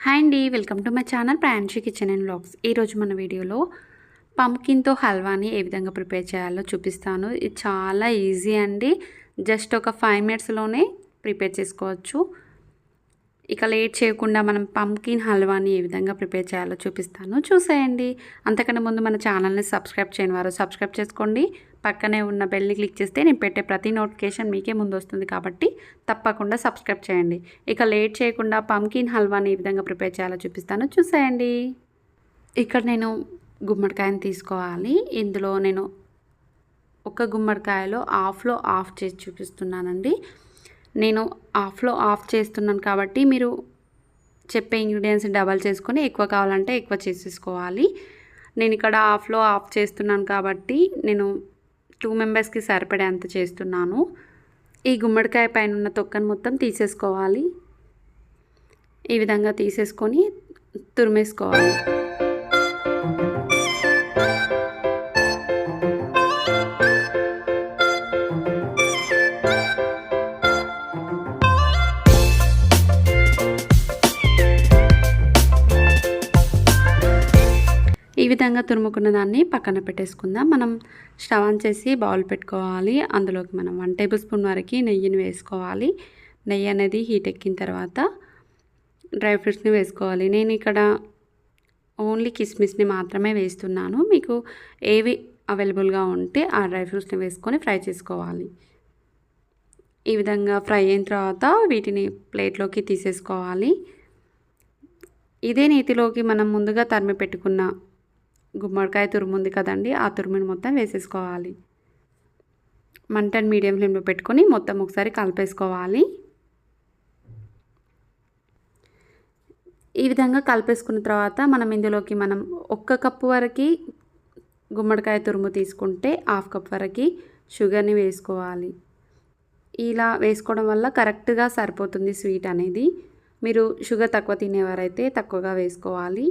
Hi అండి welcome to my channel Pranshi kitchen and blogs ఈరోజు మన వీడియోలో పంకిన్తో హల్వాని ఏ విధంగా ప్రిపేర్ చేయాలో చూపిస్తాను. ఇది చాలా ఈజీ అండి. జస్ట్ ఒక ఫైవ్ మినిట్స్లోనే ప్రిపేర్ చేసుకోవచ్చు. ఇక లేట్ చేయకుండా మనం పంకిన్ హల్వాని ఏ విధంగా ప్రిపేర్ చేయాలో చూపిస్తాను. చూసేయండి. అంతకన్నా ముందు మన ఛానల్ని సబ్స్క్రైబ్ చేయని వారు సబ్స్క్రైబ్ చేసుకోండి. పక్కనే ఉన్న బెల్ని క్లిక్ చేస్తే నేను పెట్టే ప్రతి నోటిఫికేషన్ మీకే ముందు వస్తుంది కాబట్టి తప్పకుండా సబ్స్క్రైబ్ చేయండి. ఇక లేట్ చేయకుండా పంకిన్ హల్వాని ఏ విధంగా ప్రిపేర్ చేయాలో చూపిస్తాను. చూసేయండి. ఇక్కడ నేను గుమ్మడికాయని తీసుకోవాలి. ఇందులో నేను ఒక గుమ్మడికాయలో హాఫ్లో ఆఫ్ చేసి చూపిస్తున్నానండి. నేను ఆఫ్లో ఆఫ్ చేస్తున్నాను కాబట్టి మీరు చెప్పే ఇంగ్రీడియంట్స్ డబల్ చేసుకొని ఎక్కువ కావాలంటే ఎక్కువ చేసేసుకోవాలి. నేను ఇక్కడ హాఫ్లో ఆఫ్ చేస్తున్నాను కాబట్టి నేను టూ మెంబర్స్కి సరిపడే అంత చేస్తున్నాను. ఈ గుమ్మడికాయ పైన ఉన్న తొక్కను మొత్తం తీసేసుకోవాలి. ఈ విధంగా తీసేసుకొని తురిమేసుకోవాలి. విధంగా తురుముకున్న దాన్ని పక్కన పెట్టేసుకుందాం. మనం స్టవ్ ఆన్ చేసి బౌల్ పెట్టుకోవాలి. అందులోకి మనం వన్ టేబుల్ స్పూన్ వరకు నెయ్యిని వేసుకోవాలి. నెయ్యి అనేది హీట్ ఎక్కిన తర్వాత డ్రై ఫ్రూట్స్ని వేసుకోవాలి. నేను ఇక్కడ ఓన్లీ కిస్మిస్ని మాత్రమే వేస్తున్నాను. మీకు ఏవి అవైలబుల్గా ఉంటే ఆ డ్రై ఫ్రూట్స్ని వేసుకొని ఫ్రై చేసుకోవాలి. ఈ విధంగా ఫ్రై అయిన తర్వాత వీటిని ప్లేట్లోకి తీసేసుకోవాలి. ఇదే నీతిలోకి మనం ముందుగా తరిమి పెట్టుకున్న గుమ్మడికాయ తురుము ఉంది కదండి ఆ తురుముని మొత్తం వేసేసుకోవాలి. మంటను మీడియం ఫ్లేమ్లో పెట్టుకొని మొత్తం ఒకసారి కలిపేసుకోవాలి. ఈ విధంగా కలిపేసుకున్న తర్వాత మనం ఇందులోకి మనం ఒక్క కప్పు వరకు గుమ్మడికాయ తురుము తీసుకుంటే హాఫ్ కప్ వరకు షుగర్ని వేసుకోవాలి. ఇలా వేసుకోవడం వల్ల కరెక్ట్గా సరిపోతుంది స్వీట్ అనేది. మీరు షుగర్ తక్కువ తినేవారైతే తక్కువగా వేసుకోవాలి.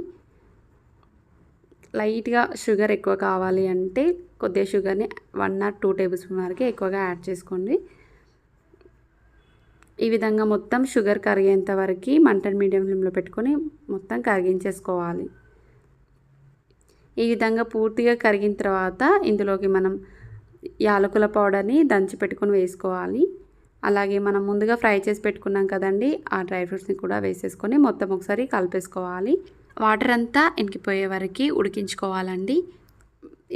లైట్గా షుగర్ ఎక్కువ కావాలి అంటే కొద్దిగా షుగర్ని one or two tablespoon వరకు ఎక్కువగా యాడ్ చేసుకోండి. ఈ విధంగా మొత్తం షుగర్ కరిగేంత వరకు మంటన్ మీడియం ఫ్లేమ్లో పెట్టుకొని మొత్తం కరిగించేసుకోవాలి. ఈ విధంగా పూర్తిగా కరిగిన తర్వాత ఇందులోకి మనం యాలకుల పౌడర్ని దంచి పెట్టుకొని వేసుకోవాలి. అలాగే మనం ముందుగా ఫ్రై చేసి పెట్టుకున్నాం కదండి ఆ డ్రై ఫ్రూట్స్ని కూడా వేసేసుకొని మొత్తం ఒకసారి కలిపేసుకోవాలి. వాటర్ అంతా ఇంకిపోయే వరకు ఉడికించుకోవాలండి.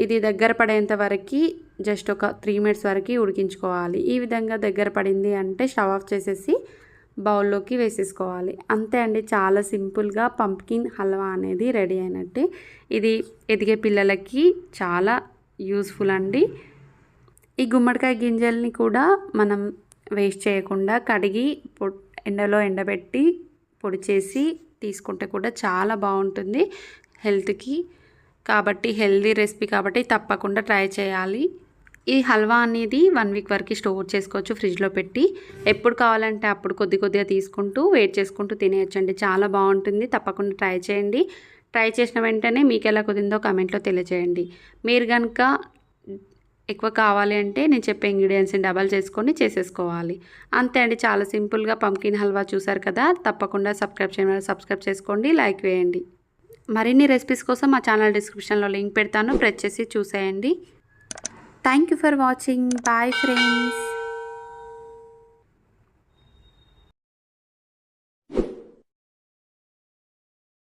ఇది దగ్గర పడేంత వరకు జస్ట్ ఒక త్రీ మినిట్స్ వరకు ఉడికించుకోవాలి. ఈ విధంగా దగ్గర పడింది అంటే స్టవ్ ఆఫ్ చేసేసి బౌల్లోకి వేసేసుకోవాలి. అంతే అండి చాలా సింపుల్గా పంప్కిన్ హల్వా అనేది రెడీ అయినట్టే. ఇది ఎదిగే పిల్లలకి చాలా యూస్ఫుల్ అండి. ఈ గుమ్మడికాయ గింజల్ని కూడా మనం వేస్ట్ చేయకుండా కడిగి ఎండలో ఎండబెట్టి పొడి చేసి తీసుకుంటే కూడా చాలా బాగుంటుంది హెల్త్కి. కాబట్టి హెల్దీ రెసిపీ కాబట్టి తప్పకుండా ట్రై చేయాలి. ఈ హల్వా అనేది వన్ వీక్ వరకు స్టోర్ చేసుకోవచ్చు ఫ్రిడ్జ్లో పెట్టి. ఎప్పుడు కావాలంటే అప్పుడు కొద్ది కొద్దిగా తీసుకుంటూ వెయిట్ చేసుకుంటూ తినేయచ్చండి. చాలా బాగుంటుంది. తప్పకుండా ట్రై చేయండి. ట్రై చేసిన వెంటనే మీకు ఎలా కుదిరిందో కమెంట్లో తెలియజేయండి మీరు కనుక ఎక్కువ కావాలి అంటే నేను చెప్పే ఇంగ్రీడియంట్స్ని డబల్ చేసుకొని చేసేసుకోవాలి. అంతే అండి చాలా సింపుల్గా పంకిన్ హల్వా చూసారు కదా? తప్పకుండా సబ్స్క్రైబ్ చేయడం సబ్స్క్రైబ్ చేసుకోండి లైక్ వేయండి. మరిన్ని రెసిపీస్ కోసం మా ఛానల్ డిస్క్రిప్షన్లో లింక్ పెడతాను ప్రెస్ చేసి చూసేయండి. Thank you for watching bye friends